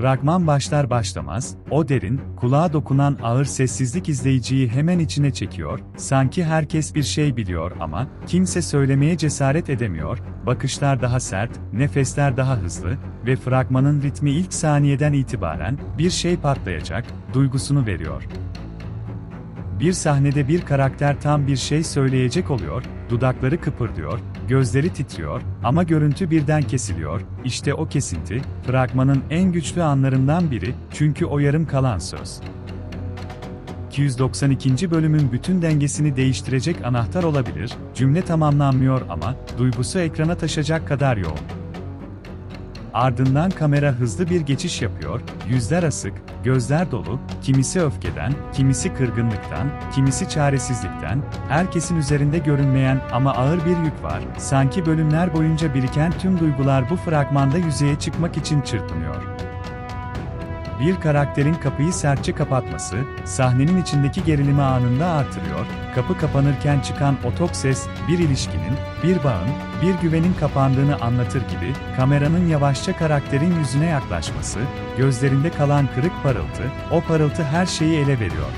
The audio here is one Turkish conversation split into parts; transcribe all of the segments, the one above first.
Fragman başlar başlamaz, o derin, kulağa dokunan ağır sessizlik izleyiciyi hemen içine çekiyor, sanki herkes bir şey biliyor ama, kimse söylemeye cesaret edemiyor, bakışlar daha sert, nefesler daha hızlı ve fragmanın ritmi ilk saniyeden itibaren, bir şey patlayacak, duygusunu veriyor. Bir sahnede bir karakter tam bir şey söyleyecek oluyor, dudakları kıpırdıyor, gözleri titriyor ama görüntü birden kesiliyor. İşte o kesinti, fragmanın en güçlü anlarından biri çünkü o yarım kalan söz. 292. bölümün bütün dengesini değiştirecek anahtar olabilir, cümle tamamlanmıyor ama duygusu ekrana taşacak kadar yoğun. Ardından kamera hızlı bir geçiş yapıyor, yüzler asık, gözler dolu, kimisi öfkeden, kimisi kırgınlıktan, kimisi çaresizlikten, herkesin üzerinde görünmeyen ama ağır bir yük var. Sanki bölümler boyunca biriken tüm duygular bu fragmanda yüzeye çıkmak için çırpınıyor. Bir karakterin kapıyı sertçe kapatması, sahnenin içindeki gerilimi anında artırıyor, kapı kapanırken çıkan o tok ses, bir ilişkinin, bir bağın, bir güvenin kapandığını anlatır gibi, kameranın yavaşça karakterin yüzüne yaklaşması, gözlerinde kalan kırık parıltı, o parıltı her şeyi ele veriyor.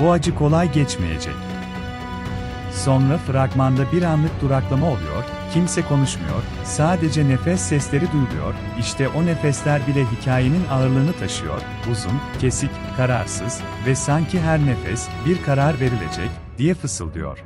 Bu acı kolay geçmeyecek. Sonra fragmanda bir anlık duraklama oluyor, kimse konuşmuyor, sadece nefes sesleri duyuluyor, işte o nefesler bile hikayenin ağırlığını taşıyor, uzun, kesik, kararsız ve sanki her nefes bir karar verilecek diye fısıldıyor.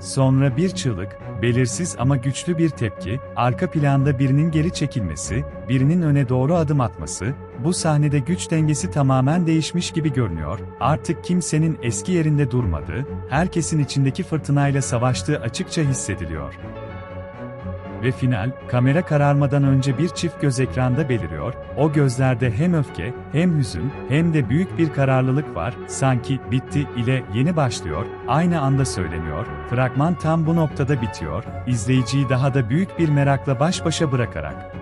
Sonra bir çığlık, belirsiz ama güçlü bir tepki, arka planda birinin geri çekilmesi, birinin öne doğru adım atması, bu sahnede güç dengesi tamamen değişmiş gibi görünüyor, artık kimsenin eski yerinde durmadığı, herkesin içindeki fırtınayla savaştığı açıkça hissediliyor. Ve final, kamera kararmadan önce bir çift göz ekranda beliriyor, o gözlerde hem öfke, hem hüzün, hem de büyük bir kararlılık var, sanki bitti ile yeni başlıyor, aynı anda söyleniyor, fragman tam bu noktada bitiyor, izleyiciyi daha da büyük bir merakla baş başa bırakarak.